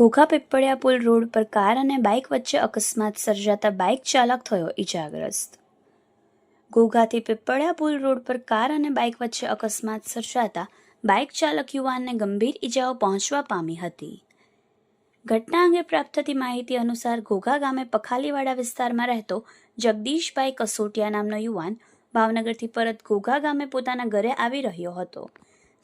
ઘોઘા પીપળિયા પુલ રોડ પર કાર અને બાઇક વચ્ચે અકસ્માત સર્જાતા બાઇક ચાલક થયો ઇજાગ્રસ્ત ઘોઘાથી પીપળિયા પુલ રોડ પર કાર અને બાઇક વચ્ચે અકસ્માત સર્જાતા બાઇક ચાલક યુવાનને ગંભીર ઇજાઓ પહોંચવા પામી હતી. ઘટના અંગે પ્રાપ્ત થતી માહિતી અનુસાર ઘોઘા ગામે પખાલીવાડા વિસ્તારમાં રહેતો જગદીશભાઈ કસોટિયા નામનો યુવાન ભાવનગરથી પરત ઘોઘા ગામે પોતાના ઘરે આવી રહ્યો હતો.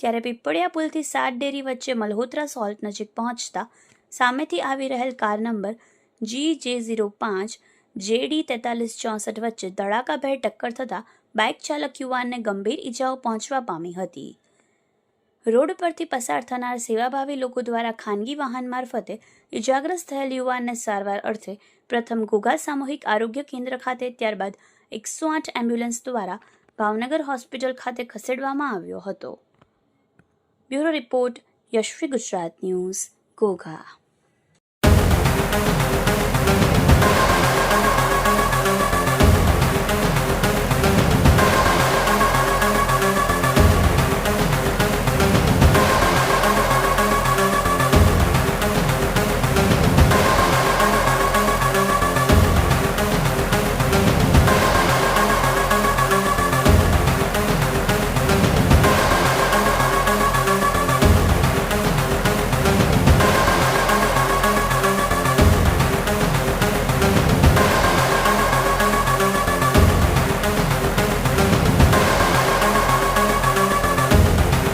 ત્યારે પીપળિયા પુલથી સાત ડેરી વચ્ચે મલ્હોત્રા સોલ્ટ નજીક પહોંચતા સામેથી આવી રહેલ કાર નંબર જી જે ઝીરો પાંચ જેડી તેતાલીસ ચોસઠ વચ્ચે ધડાકાભેર ટક્કર થતાં બાઇક ચાલક યુવાનને ગંભીર ઇજાઓ પહોંચવા પામી હતી. રોડ પરથી પસાર થનાર સેવાભાવી લોકો દ્વારા ખાનગી વાહન મારફતે ઇજાગ્રસ્ત થયેલ યુવાનને સારવાર અર્થે પ્રથમ ઘોઘા સામૂહિક આરોગ્ય કેન્દ્ર ખાતે, ત્યારબાદ એકસો આઠ એમ્બ્યુલન્સ દ્વારા ભાવનગર હોસ્પિટલ ખાતે ખસેડવામાં આવ્યો હતો. Bureau report Yashvi Gujarat news, Ghogha. Thank you.